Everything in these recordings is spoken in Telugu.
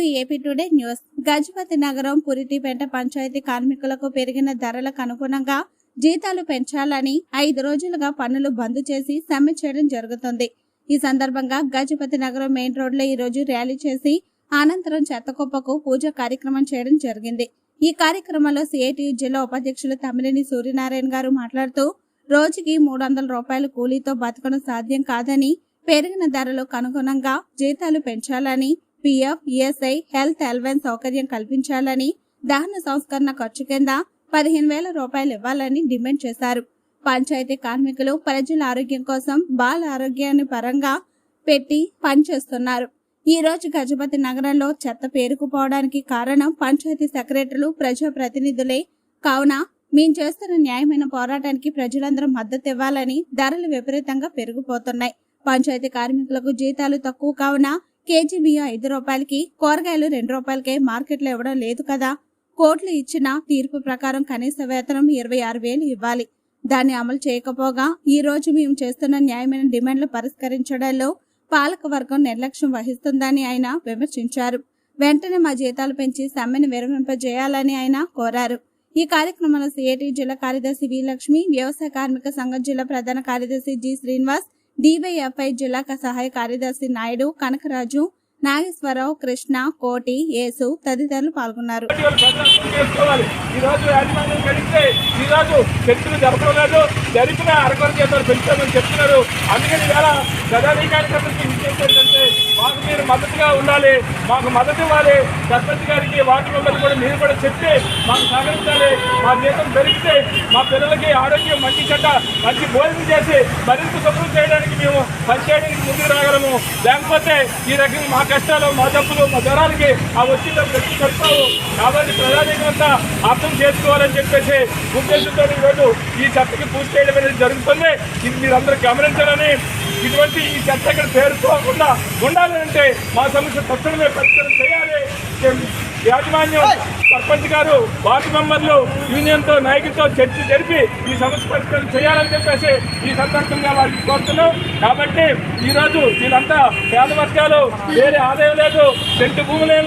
To AP today news. Gajapathinagaram Puritipeta panchayat కార్మికులకు పెరిగిన ధరలకు అనుగుణంగా జీతాలు పెంచాలని ఐదు రోజులుగా పనులు బంద్ చేసి సమ్మె చేయడం జరుగుతుంది. ఈ సందర్భంగా గజపతి నగరం మెయిన్ రోడ్లో ఈ రోజు ర్యాలీ చేసి అనంతరం చెత్తకొప్పకు పూజ కార్యక్రమం చేయడం జరిగింది. ఈ కార్యక్రమంలో సిఐటియు జిల్లా ఉపాధ్యక్షులు తమ్మినేని సూర్యనారాయణ గారు మాట్లాడుతూ రోజుకి మూడు వందల రూపాయల కూలీతో బతకడం సాధ్యం కాదని పెరిగిన ధరలకు అనుగుణంగా జీతాలు పెంచాలని పిఎఫ్ ఈఎస్ఐ హెల్త్ అలవెన్స్ సౌకర్యం కల్పించాలని దహన సంస్కరణ ఖర్చు కింద పదిహేను వేల రూపాయలు ఇవ్వాలని డిమాండ్ చేశారు. పంచాయతీ కార్మికులు ప్రజల ఆరోగ్యం కోసం బాల ఆరోగ్యాన్ని పరంగా పెట్టి పనిచేస్తున్నారు ఈ రోజు గజపతి నగరంలో చెత్త పేరుకుపోవడానికి కారణం పంచాయతీ సెక్రటరీలు ప్రజాప్రతినిధులే. కావున మేము చేస్తున్న న్యాయమైన పోరాటానికి ప్రజలందరూ మద్దతు ఇవ్వాలని ధరలు విపరీతంగా పెరిగిపోతున్నాయి. పంచాయతీ కార్మికులకు జీతాలు తక్కువ కావున కేజీ బియ్యం ఐదు రూపాయలకి కూరగాయలు రెండు రూపాయలకే మార్కెట్లో ఇవ్వడం లేదు కదా. కోర్టులు ఇచ్చిన తీర్పు ప్రకారం కనీస వేతనం ఇరవై ఆరు వేలు ఇవ్వాలి. దాన్ని అమలు చేయకపోగా ఈ రోజు మేము చేస్తున్న న్యాయమైన డిమాండ్లు పరిష్కరించడంలో పాలక వర్గం నిర్లక్ష్యం వహిస్తుందని ఆయన విమర్శించారు. వెంటనే మా జీతాలు పెంచి సమ్మెను విరమింపజేయాలని ఆయన కోరారు. ఈ కార్యక్రమంలో సిఐటి జిల్లా కార్యదర్శి వి లక్ష్మి వ్యవసాయ కార్మిక సంఘం జిల్లా ప్రధాన కార్యదర్శి జి శ్రీనివాస్ డివైఎఫ్ఐ జిల్లా సహాయ కార్యదర్శి నాయుడు కనకరాజు నాగేశ్వరరావు కృష్ణ కోటి యేసు తదితరులు పాల్గొన్నారు. జరిపిన అరకొర చేతులు చెప్తున్నారు. అందుకని వేళ ప్రజానీకానికి విజ్ఞప్తి మీరు మద్దతుగా ఉండాలి మాకు మద్దతు ఇవ్వాలి. సర్పంచ్ గారికి వార్డు మెంబర్లు కూడా మీరు కూడా చెప్తే మాకు సహకరించాలి. మా జీతం పెరిగితే మా పిల్లలకి ఆరోగ్యం మంచి చెడ్డ మంచి భోజనం చేసి మరింత శుభ్రం చేయడానికి మేము పనిచేయడానికి ముందుకు రాగలము. లేకపోతే ఈ రకంగా మా కష్టాలు మా తప్పులు మా జ్వరాలకి ఆ వచ్చిన ప్రతి చెప్తావు కాబట్టి ప్రజానీకమంతా అర్థం చేసుకోవాలని చెప్పేసి ఉద్దేశంతో ఈరోజు ఈ చట్టకి పూర్తి చేయడం అనేది జరుగుతుంది. ఇది మీరందరూ గమనించాలని ఇటువంటి ఈ చట్ట ఇక్కడ పేరుకోకుండా ఉండాలంటే మా సమస్య తక్షణమే పరిష్కారం చేయాలి. యాజమాన్యం సర్పంచ్ గారు వార్డు మెంబర్లు యూనియన్తో నాయకులతో చర్చ జరిపి ఈ సమస్య పరిష్కారం చేయాలని చెప్పేసి ఈ సందర్భంగా వారికి కోరుతున్నాం. కాబట్టి ఈ రోజు వీళ్ళంతా పేద వర్గాలు వేరే ఆదాయం లేదు సెంటు భూములు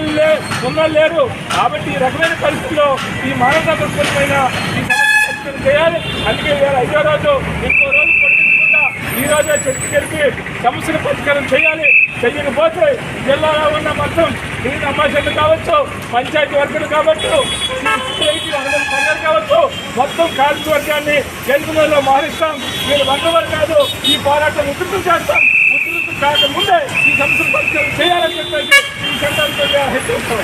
ఉన్నోళ్ళు లేరు. కాబట్టి ఈ రకమైన పరిస్థితిలో ఈ మానవ పైన ఈ సమస్య పరిష్కారం చేయాలి. అందుకే ఇవాళ ఐదో రోజు ఇంకో రోజు ఈరోజే చెట్టు కలిపి సమస్యలు పరిష్కారం చేయాలి. చెయ్యకపోతే జిల్లాలో ఉన్న మొత్తం ఈ అమ్మాయిలు కావచ్చు పంచాయతీ వర్గాలు కావచ్చు సంఘాలు కావచ్చు మొత్తం కార్మిక వర్గాన్ని గెలుపులలో మారిస్తాం. మీరు వందవారు కాదు ఈ పోరాటం ఉధృతం చేస్తాం. ఉధృతం కాకముందే ఈ సమస్యలు పరిష్కారం చేయాలని చెప్పేసి ఈ సంఘాలతో హెచ్చరిస్తాం